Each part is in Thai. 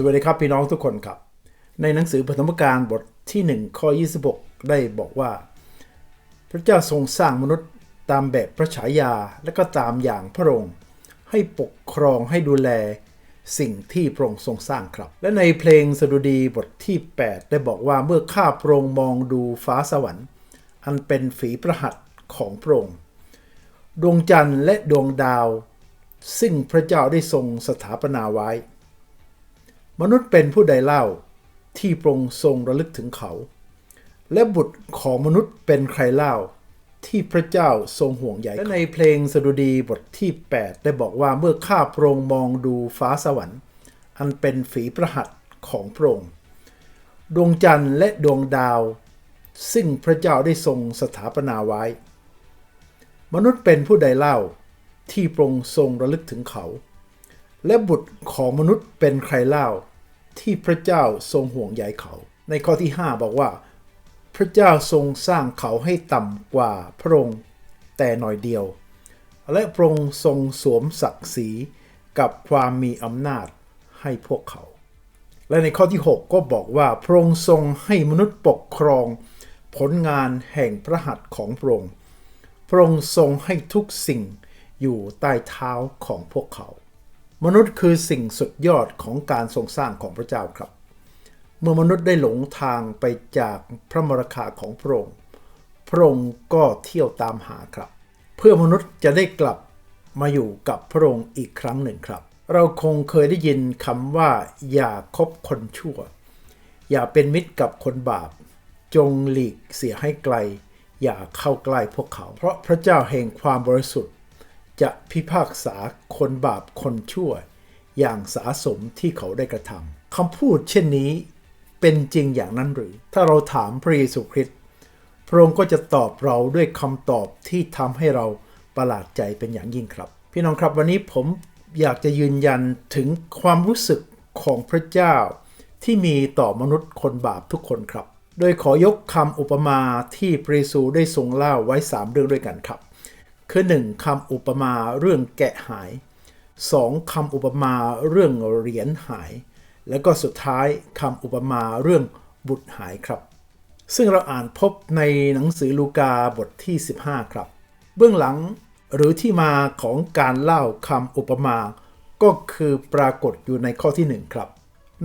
สวัสดีครับพี่น้องทุกคนครับ ในหนังสือปฐมกาลบทที่ 1 ข้อ 26 ได้บอกว่า พระเจ้าทรงสร้างมนุษย์ตามแบบพระฉายาและก็ตามอย่างพระองค์ให้ปกครองให้ดูแลสิ่งที่พระองค์ทรงสร้างครับ และในเพลงสดุดีบทที่ 8 ได้บอกว่าเมื่อข้าพระองค์มองดูฟ้าสวรรค์ อันเป็นฝีประหัตของพระองค์ดวงจันทร์และดวงดาว ซึ่งพระเจ้าได้ทรงสถาปนาไว้ มนุษย์เป็นผู้ใดเล่าที่พระองค์ทรงระลึกถึงเขา และบุตรของมนุษย์เป็นใครเล่า ที่พระเจ้าทรงห่วงใยและในเพลงสดุดีบทที่ 8 ได้บอกว่าเมื่อข้าพระองค์มองดูฟ้าสวรรค์ อันเป็นฝีประหัตถ์ของพระองค์ดวงจันทร์และดวงดาว ซึ่งพระเจ้าได้ทรงสถาปนาไว้ มนุษย์เป็นผู้ใดเล่าที่พระองค์ทรงระลึกถึงเขา และบุตรของมนุษย์เป็นใครเล่า ที่พระเจ้าทรงห่วงใยเขา ในข้อที่ 5 บอกว่า พระเจ้าทรงสร้างเขาให้ต่ำกว่าพระองค์แต่หน่อยเดียว และพระองค์ทรงสวมศักดิ์ศรีกับความมีอำนาจให้พวกเขา และในข้อที่ 6 ก็บอกว่าพระองค์ทรงให้มนุษย์ปกครอง ผลงานแห่งพระหัตถ์ของพระองค์พระองค์ทรงให้ทุกสิ่งอยู่ใต้เท้าของพวกเขา มนุษย์คือสิ่งสุดยอดของการทรงสร้างของพระเจ้าครับ เมื่อมนุษย์ได้หลงทางไปจากพระมรคาของพระองค์ พระองค์ก็เที่ยวตามหาครับ เพื่อมนุษย์จะได้กลับมาอยู่กับพระองค์อีกครั้งหนึ่งครับ เราคงเคยได้ยินคำว่า อย่าคบคนชั่ว อย่าเป็นมิตรกับคนบาป จงหลีกเสียให้ไกล อย่าเข้าใกล้พวกเขา เพราะพระเจ้าแห่งความบริสุทธิ์ จะพิพากษาคนบาปคนชั่ว อย่างสาสมที่เขาได้กระทำคำพูดเช่นนี้เป็นจริงอย่างนั้นหรือ ถ้าเราถามพระเยซูคริสต์พระองค์ก็จะตอบเราด้วยคำตอบที่ทำให้เราประหลาดใจเป็นอย่างยิ่งครับ พี่น้องครับวันนี้ผมอยากจะยืนยันถึงความรู้สึกของพระเจ้า ที่มีต่อมนุษย์คนบาปทุกคนครับ โดยขอยกคำอุปมาที่พระเยซูได้ทรงเล่าไว้ 3 เรื่องด้วยกันครับ คือ 1. คำอุปมาเรื่องแกะหาย 2. คำอุปมาเรื่องเหรียญหาย แล้วก็สุดท้ายคำอุปมาเรื่องบุตรหายครับ ซึ่งเราอ่านพบในหนังสือลูกาบทที่ 15 ครับ เบื้องหลังหรือที่มาของการเล่าคำอุปมา ก็คือปรากฏอยู่ในข้อที่ 1 ครับ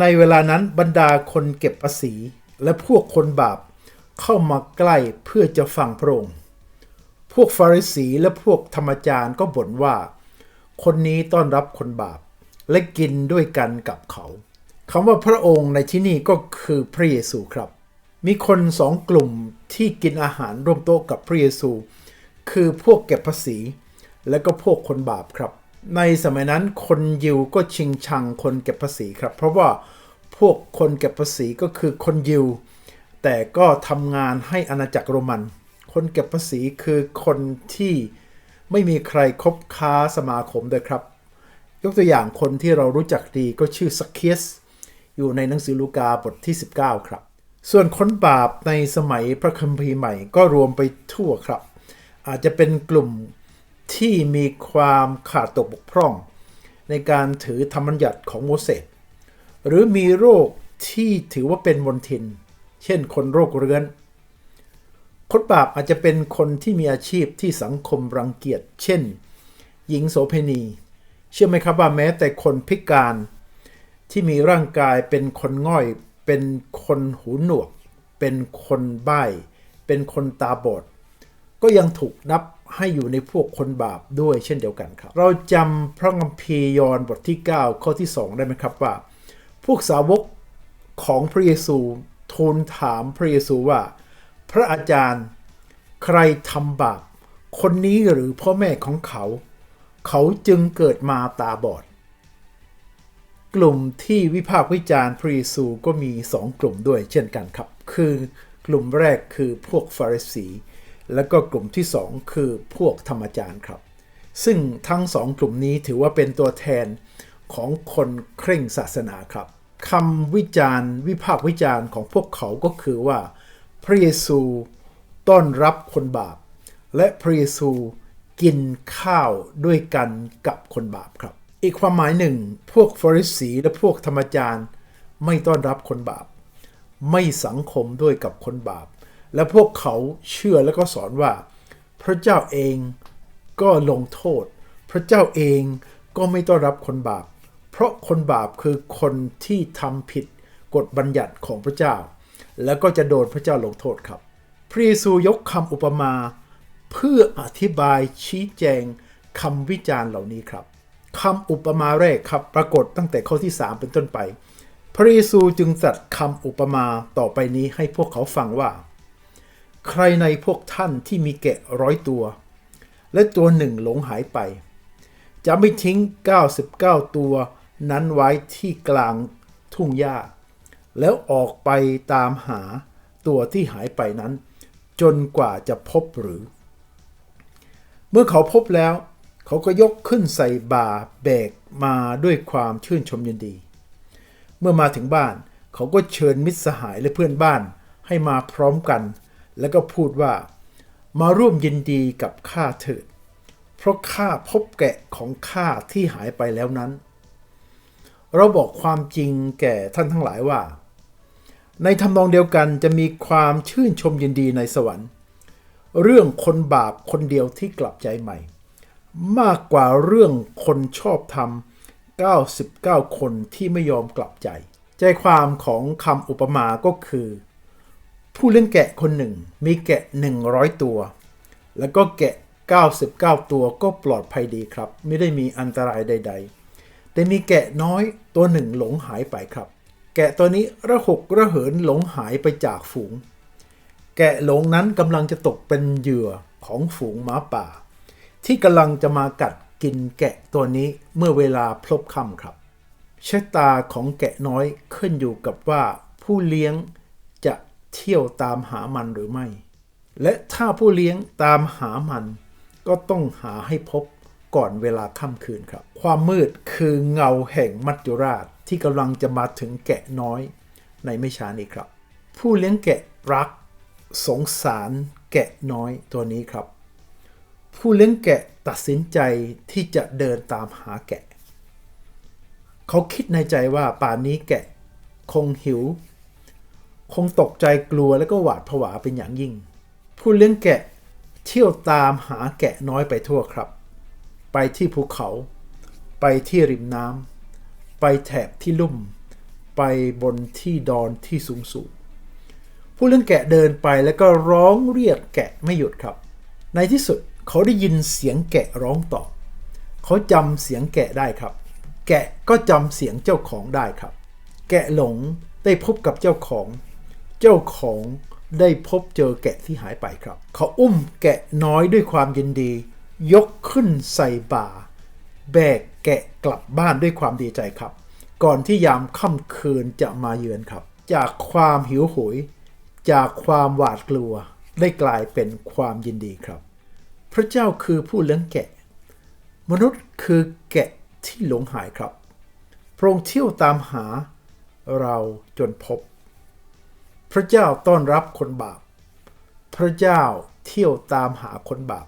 ในเวลานั้นบรรดาคนเก็บภาษี และพวกคนบาปเข้ามาใกล้เพื่อจะฟังพระองค์ พวกฟาริสีและพวกธรรมจารย์ก็บ่นว่า คนนี้ต้อนรับคนบาปและกินด้วยกันกับเขาคำว่าพระองค์ในที่นี่ก็คือพระเยซูครับ มีคนสองกลุ่มที่กินอาหารร่วมโต๊ะกับพระเยซู คือพวกเก็บภาษี และก็พวกคนบาปครับ ในสมัยนั้นคนยิวก็ชิงชังคนเก็บภาษีครับ เพราะว่าพวกคนเก็บภาษีก็คือคนยิว แต่ก็ทำงานให้อาณาจักรโรมัน คนเก็บภาษีคือคนที่ไม่มีใครคบค้าสมาคมด้วยครับ ยกตัวอย่างคนที่เรารู้จักดีก็ชื่อสักเคียสอยู่ในหนังสือลูกาบทที่ 19 ครับ ส่วนคนบาปในสมัยพระคัมภีร์ใหม่ก็รวมไปทั่วครับ อาจจะเป็นกลุ่มที่มีความขาดตกบกพร่อง ในการถือธรรมบัญญัติของโมเสสหรือมีโรคที่ถือว่าเป็นมนทิน เช่นคนโรคเรื้อน คนบาปอาจจะเป็นคนที่มีอาชีพที่สังคมรังเกียจ เช่น หญิงโสเภณี เชื่อไหมครับว่าแม้แต่คนพิการ ที่มีร่างกายเป็นคนง่อย เป็นคนหูหนวก เป็นคนใบ้ เป็นคนตาบอด ก็ยังถูกนับให้อยู่ในพวกคนบาปด้วยเช่นเดียวกันครับ เราจำพระคัมภีร์ยอห์นบทที่ 9 ข้อที่ 2 ได้ไหมครับว่า พวกสาวกของพระเยซูทูลถามพระเยซูว่า พระอาจารย์ ใครทำบาป คนนี้หรือพ่อแม่ของเขา เขาจึงเกิดมาตาบอด กลุ่มที่วิพากษ์วิจารณ์พระเยซูก็มีสองกลุ่มด้วยเช่นกันครับ คือกลุ่มแรกคือพวกฟาริสี แล้วก็กลุ่มที่สองคือพวกธรรมจารย์ครับ ซึ่งทั้งสองกลุ่มนี้ถือว่าเป็นตัวแทนของคนเคร่งศาสนาครับคำวิจารณ์ วิพากษ์วิจารณ์ของพวกเขาก็คือว่า พระเยซูต้อนรับคนบาป และพระเยซูกินข้าวด้วยกันกับคนบาปครับ อีกความหมายหนึ่ง พวกฟาริสีและพวกธรรมจารย์ไม่ต้อนรับคนบาป ไม่สังคมด้วยกับคนบาป และพวกเขาเชื่อแล้วก็สอนว่า พระเจ้าเองก็ลงโทษ พระเจ้าเองก็ไม่ต้อนรับคนบาป เพราะคนบาปคือคนที่ทำผิดกฎบัญญัติของพระเจ้า แล้วก็จะโดนพระเจ้าลงโทษครับ พระเยซูยกคำอุปมา เพื่ออธิบายชี้แจงคำวิจารณ์เหล่านี้ครับคำอุปมาแรกครับปรากฏตั้งแต่ข้อที่ 3 เป็นต้นไป พระเยซูจึงตรัสคำอุปมาต่อไปนี้ให้พวกเขาฟังว่า ใครในพวกท่านที่มีแกะร้อยตัว และตัวหนึ่งหลงหายไป จะไม่ทิ้ง 99 ตัวนั้นไว้ที่กลางทุ่งหญ้า แล้วออกไปตามหาตัวที่หายไปนั้น จนกว่าจะพบหรือ เมื่อเขาพบแล้ว เขาก็ยกขึ้นใส่บาแบกมาด้วยความชื่นชมยินดี เมื่อมาถึงบ้านเขาก็เชิญมิตรสหายและเพื่อนบ้านให้มาพร้อมกัน แล้วก็พูดว่า มาร่วมยินดีกับข้าเถิด เพราะข้าพบแกะของข้าที่หายไปแล้วนั้น เราบอกความจริงแก่ท่านทั้งหลายว่า ในทำนองเดียวกันจะมีความชื่นชมยินดีในสวรรค์ เรื่องคนบาปคนเดียวที่กลับใจใหม่ มากกว่าเรื่องคนชอบธรรม99 คนที่ไม่ยอมกลับใจ ใจความของคำอุปมาก็คือ ผู้เลี้ยงแกะคนหนึ่งมีแกะ 100 ตัว แล้วก็แกะ 99 ตัวก็ปลอดภัยดีครับ ไม่ได้มีอันตรายใด ๆ แต่มีแกะน้อยตัวหนึ่งหลงหายไปครับ แกะตัวนี้ระหกระเหินหลงหายไปจากฝูง แกะหลงนั้นกำลังจะตกเป็นเหยื่อของฝูงหมาป่า ที่กำลังจะมากัดกินแกะตัวนี้เมื่อเวลาพลบค่ำครับชะตาของแกะน้อยขึ้นอยู่กับว่าผู้เลี้ยงจะเที่ยวตามหามันหรือไม่ และถ้าผู้เลี้ยงตามหามัน ก็ต้องหาให้พบ ก่อนเวลาค่ำคืนครับ ความมืดคือเงาแห่งมัจจุราชที่กำลังจะมาถึงแกะน้อยในไม่ช้านี้ครับ ผู้เลี้ยงแกะรักสงสารแกะน้อยตัวนี้ครับ ผู้เลี้ยงแกะตัดสินใจที่จะเดินตามหาแกะ เขาคิดในใจว่าป่านนี้แกะคงหิว คงตกใจกลัวแล้วก็หวาดผวาเป็นอย่างยิ่ง ผู้เลี้ยงแกะเที่ยวตามหาแกะน้อยไปทั่วครับ ไปที่ภูเขา ไปที่ริมน้ำไปแถบที่ลุ่ม ไปบนที่ดอนที่สูงสูงผู้เลี้ยงแกะเดินไปแล้วก็ร้องเรียกแกะไม่หยุดครับ ในที่สุดเขาได้ยินเสียงแกะร้องตอบเขาจำเสียงแกะได้ครับ แกะก็จำเสียงเจ้าของได้ครับ แกะหลงได้พบกับเจ้าของ เจ้าของได้พบเจอแกะที่หายไปครับ เขาอุ้มแกะน้อยด้วยความยินดี ยกขึ้นใส่บ่า แบกแกะกลับบ้านด้วยความดีใจครับ ก่อนที่ยามค่ำคืนจะมาเยือนครับ จากความหิวโหย จากความหวาดกลัว ได้กลายเป็นความยินดีครับ พระเจ้าคือผู้เลี้ยงแกะ มนุษย์คือแกะที่หลงหายครับพระองค์เที่ยวตามหาเราจนพบ พระเจ้าต้อนรับคนบาป พระเจ้าเที่ยวตามหาคนบาป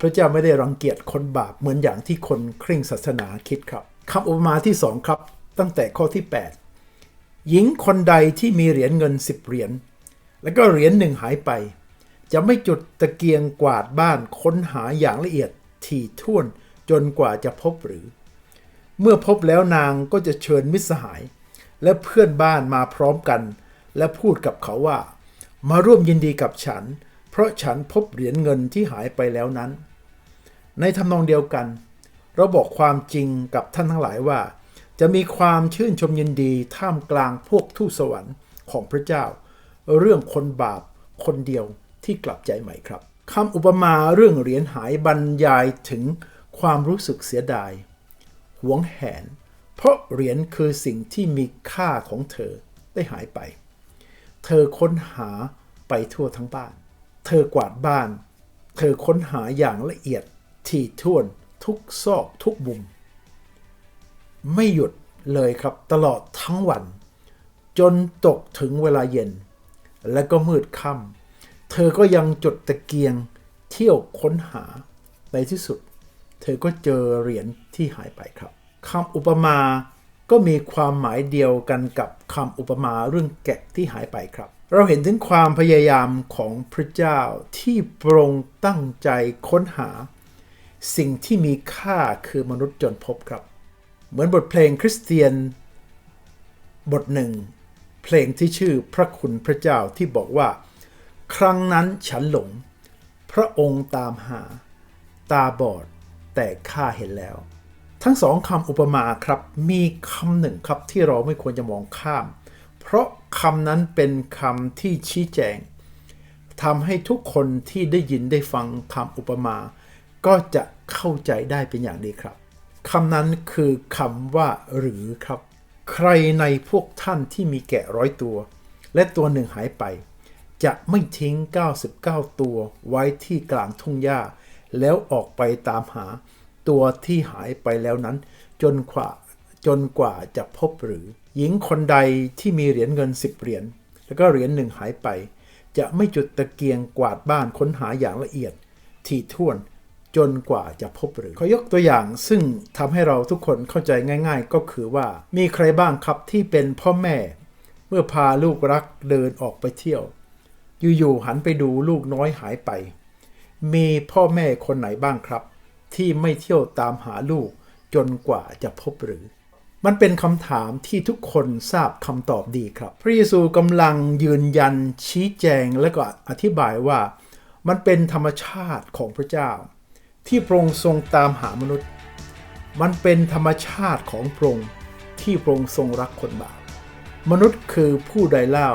พระเจ้าไม่ได้รังเกียจคนบาปเหมือนอย่างที่คนเคร่งศาสนาคิดครับคำอุปมาที่สองครับ ตั้งแต่ข้อที่ 8 หญิงคนใดที่มีเหรียญเงิน 10 เหรียญแล้วก็เหรียญหนึ่งหายไป จะไม่จุดตะเกียงกวาดบ้านค้นหาอย่างละเอียดถี่ถ้วนจนกว่าจะพบหรือ เมื่อพบแล้วนางก็จะเชิญมิตรสหาย และเพื่อนบ้านมาพร้อมกัน และพูดกับเขาว่า มาร่วมยินดีกับฉัน เพราะฉันพบเหรียญเงินที่หายไปแล้วนั้น ในทำนองเดียวกัน เราบอกความจริงกับท่านทั้งหลายว่า จะมีความชื่นชมยินดีท่ามกลางพวกทูตสวรรค์ของพระเจ้า เรื่องคนบาปคนเดียวที่กลับใจใหม่ครับคำอุปมาเรื่องเหรียญหายบรรยายถึงความรู้สึกเสียดาย หวงแหน เพราะเหรียญคือสิ่งที่มีค่าของเธอได้หายไป เธอค้นหาไปทั่วทั้งบ้าน เธอกวาดบ้าน เธอค้นหาอย่างละเอียด ถี่ถ้วนทุกซอกทุกมุม ไม่หยุดเลยครับตลอดทั้งวัน จนตกถึงเวลาเย็น และก็มืดค่ำเธอก็ยังจดตะเกียงเที่ยวค้นหาในที่สุด เธอก็เจอเหรียญที่หายไปครับคำอุปมาก็มีความหมายเดียวกันกับคำอุปมาเรื่องแกะที่หายไปครับ เราเห็นถึงความพยายามของพระเจ้าที่ปรงตั้งใจค้นหา สิ่งที่มีค่าคือมนุษย์จนพบครับ เหมือนบทเพลงคริสเตียน บทหนึ่ง เพลงที่ชื่อพระคุณพระเจ้าที่บอกว่า ครั้งนั้นฉันหลง พระองค์ตามหา ตาบอด แต่ข้าเห็นแล้ว ทั้งสองคำอุปมาครับ มีคำหนึ่งครับที่เราไม่ควรจะมองข้าม เพราะคำนั้นเป็นคำที่ชี้แจงทำให้ทุกคนที่ได้ยินได้ฟังคำอุปมา ก็จะเข้าใจได้เป็นอย่างดีครับคำนั้นคือคำว่าหรือครับ ใครในพวกท่านที่มีแกะร้อยตัว และตัวหนึ่งหายไป จะไม่ทิ้ง 99 ตัวไว้ที่กลางทุ่งหญ้า แล้วออกไปตามหาตัวที่หายไปแล้วนั้น จนกว่าจนกว่าจะพบหรือ หญิงคนใดที่มีเหรียญเงิน 10 เหรียญแล้วก็เหรียญหนึ่งหายไป จะไม่จุดตะเกียงกวาดบ้านค้นหาอย่างละเอียด ถี่ถ้วน จนกว่าจะพบหรือขอยกตัวอย่างซึ่งทำให้เราทุกคนเข้าใจง่าย ๆ ก็คือว่ามีใครบ้างครับที่เป็นพ่อแม่ เมื่อพาลูกรักเดินออกไปเที่ยว อยู่ๆหันไปดูลูกน้อยหายไป มีพ่อแม่คนไหนบ้างครับ ที่ไม่เที่ยวตามหาลูกจนกว่าจะพบหรือ มันเป็นคำถามที่ทุกคนทราบคำตอบดีครับ พระเยซูกำลังยืนยันชี้แจงและก็อธิบายว่า มันเป็นธรรมชาติของพระเจ้า ที่พระองค์ทรงตามหามนุษย์ มันเป็นธรรมชาติของพระองค์ที่พระองค์ทรงรักคนบาปมนุษย์คือผู้ใดเล่า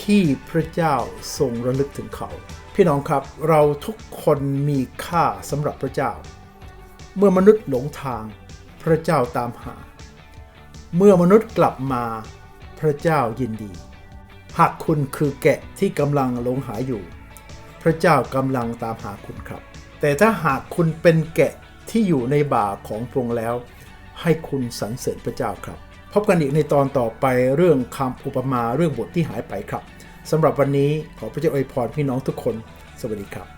ที่พระเจ้าทรงระลึกถึงเขา พี่น้องครับเราทุกคนมีค่าสำหรับพระเจ้า เมื่อมนุษย์หลงทางพระเจ้าตามหา เมื่อมนุษย์กลับมาพระเจ้ายินดี หากคุณคือแกะที่กำลังหลงหาอยู่ พระเจ้ากำลังตามหาคุณครับ แต่ถ้าหากคุณเป็นแกะที่อยู่ในบ่าของพระองค์แล้ว ให้คุณสรรเสริญพระเจ้าครับ พบกันอีกในตอนต่อไปเรื่องคำอุปมาเรื่องบทที่หายไปครับสำหรับวันนี้ขอพระเจ้าอวยพรพี่น้องทุกคน สวัสดีครับ